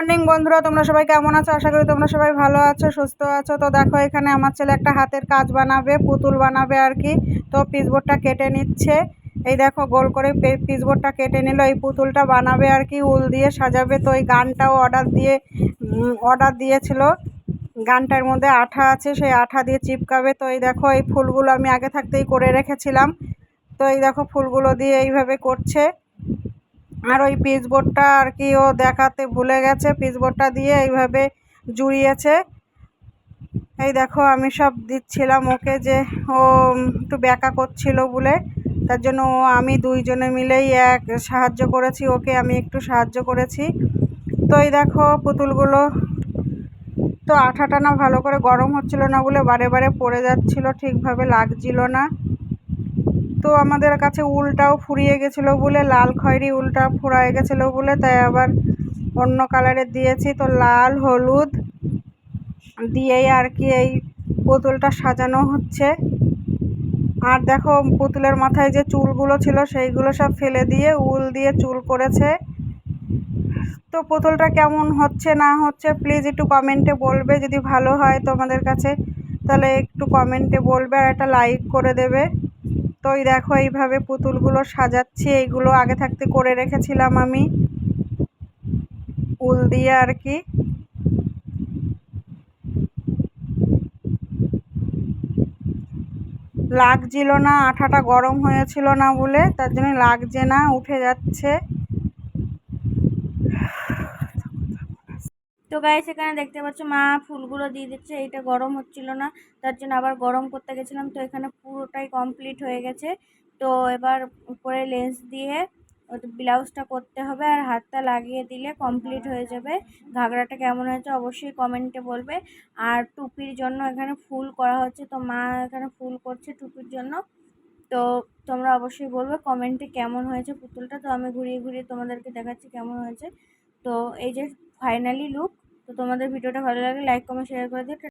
Morning বন্ধুরা। তোমরা সবাই কেমন আছো? আশা করি তোমরা সবাই ভালো আছো, সুস্থ আছো। তো দেখো, এখানে আমার ছেলে একটা হাতের কাজ বানাবে, পুতুল বানাবে আর কি। তো পিসবোর্ডটা কেটে নিচ্ছে। এই দেখো, গোল করে পিসবোর্ডটা কেটে নিল। এই পুতুলটা বানাবে আর কি, উল দিয়ে সাজাবে। তো এই গানটাও অর্ডার দিয়ে অর্ডার দিয়েছিল। গানটার মধ্যে আঠা আছে, সেই আঠা দিয়ে চিপকাবে। তো এই দেখো, এই ফুলগুলো আমি আগে থাকতেই করে রেখেছিলাম। তো এই দেখো, ফুলগুলো দিয়ে এইভাবে করছে। আর ওই পিচবোর্ডটা আর কি ও দেখাতে ভুলে গেছে, পিচবোর্ডটা দিয়ে এইভাবে জুড়িয়েছে। এই দেখো, আমি সব দিচ্ছিলাম ওকে যে ও একটু ব্যাকা করছিল বলে। তার জন্য ও, আমি দুইজনে মিলেই এক সাহায্য করেছি, ওকে আমি একটু সাহায্য করেছি। তো এই দেখো পুতুলগুলো। তো আঠাটা না ভালো করে গরম হচ্ছিল না বলে বারে বারে পড়ে যাচ্ছিল, ঠিকভাবে লাগছিল না। তো আমাদের কাছে উলটাও ফুরিয়ে গেছিল বলে, লাল খয়েরি উলটা ফুরায়ে গেছিল বলে, তাই আবার অন্য কালারের দিয়েছি। তো লাল, হলুদ দিয়েই আর কি এই পুতুলটা সাজানো হচ্ছে। আর দেখো পুতুলের মাথায় যে চুলগুলো ছিল, সেইগুলো সব ফেলে দিয়ে উল দিয়ে চুল করেছে। তো পুতুলটা কেমন হচ্ছে, না হচ্ছে প্লিজ একটু কমেন্টে বলবে। যদি ভালো হয় তোমাদের কাছে, তাহলে একটু কমেন্টে বলবে আর একটা লাইক করে দেবে। তো এই দেখো এইভাবে পুতুলগুলো সাজাচ্ছি, এইগুলো আগে থাকতে করে রেখেছিলাম আমি। উল দিয়ে আর কি। লাগছিল না, আঠাটা গরম হয়েছিল না বলে, তার জন্য লাগছে না, উঠে যাচ্ছে। তো গাইস এখানে দেখতে পাচ্ছ, মা ফুলগুলো দিয়ে দিচ্ছে, এইটা গরম হচ্ছিল না, তার জন্য আবার গরম করতে গেছিলাম, তো এখানে পুরোটাই কমপ্লিট হয়ে গেছে। তো এবার উপরে লেন্স দিয়ে ব্লাউজটা করতে হবে, আর হাতটা লাগিয়ে দিলে কমপ্লিট হয়ে যাবে। ঘাগরাটা কেমন হয়েছে অবশ্যই কমেন্টে বলবে। আর টুপির জন্য এখানে ফুল করা হচ্ছে, তো মা এখানে ফুল করছে টুপির জন্য। তো তোমরা অবশ্যই বলবে কমেন্টে কেমন হয়েছে পুতুলটা, তো আমি ঘুরিয়ে ঘুরিয়ে তোমাদেরকে দেখাচ্ছি কেমন হয়েছে। তো এই যে ফাইনালি লুক তো তোমাদের ভিডিওটা ভালো লাগে লাইক কমেন্ট শেয়ার করে দিও।